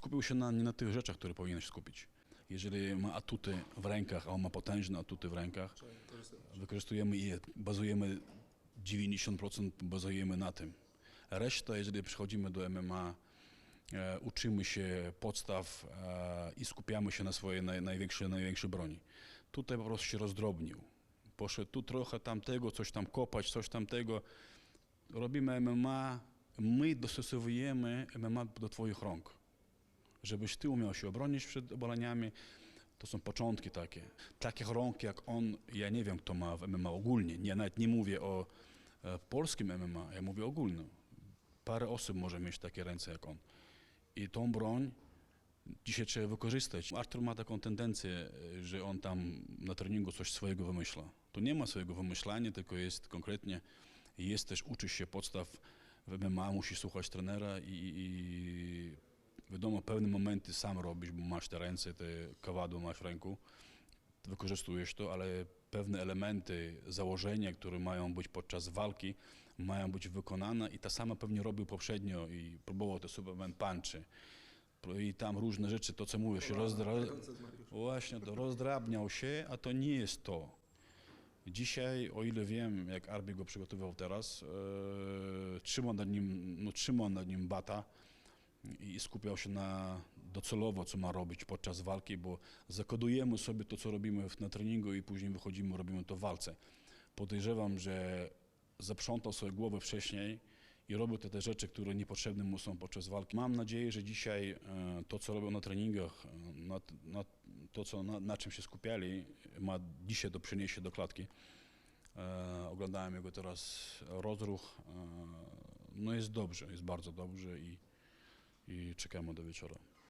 skupił się na, nie na tych rzeczach, które powinien się skupić. Jeżeli ma atuty w rękach, a on ma potężne atuty w rękach, wykorzystujemy je, bazujemy 90% bazujemy na tym. Reszta, jeżeli przychodzimy do MMA, e, uczymy się podstaw e, i skupiamy się na swojej naj, największej, największej broni. Tutaj po prostu się rozdrobnił. Poszedł tu trochę tamtego, coś tam kopać, coś tamtego. Robimy MMA, my dostosowujemy MMA do Twoich rąk. Żebyś Ty umiał się obronić przed obaleniami, to są początki takie. Takich rąk jak on, ja nie wiem kto ma w MMA ogólnie. Ja nawet nie mówię o e, polskim MMA, ja mówię ogólnie. Parę osób może mieć takie ręce jak on. I tą broń dzisiaj trzeba wykorzystać. Artur ma taką tendencję, e, że on tam na treningu coś swojego wymyśla. Tu nie ma swojego wymyślania, tylko jest konkretnie, jest też, uczysz się podstaw w MMA, musisz słuchać trenera i, i wiadomo, pewne momenty sam robisz, bo masz te ręce, te kowadło masz w ręku, wykorzystujesz to, ale pewne elementy, założenia, które mają być podczas walki, mają być wykonane i ta sama pewnie robił poprzednio i próbował te Superman punchy. I tam różne rzeczy, to co mówisz, rozdra... właśnie to rozdrabniał się, a to nie jest to. Dzisiaj, o ile wiem, jak Arbi go przygotowywał teraz, e, trzymał nad nim, no, trzymał nad nim bata i skupiał się na docelowo, co ma robić podczas walki, bo zakodujemy sobie to, co robimy na treningu i później wychodzimy, robimy to w walce. Podejrzewam, że zaprzątał sobie głowę wcześniej i robił te, te rzeczy, które niepotrzebne mu są podczas walki. Mam nadzieję, że dzisiaj e, to, co robią na treningach, e, na, na to, co, na, na czym się skupiali, ma dzisiaj to przyniesie do klatki. E, oglądałem jego teraz rozruch. E, no jest dobrze, jest bardzo dobrze i, i czekamy do wieczora.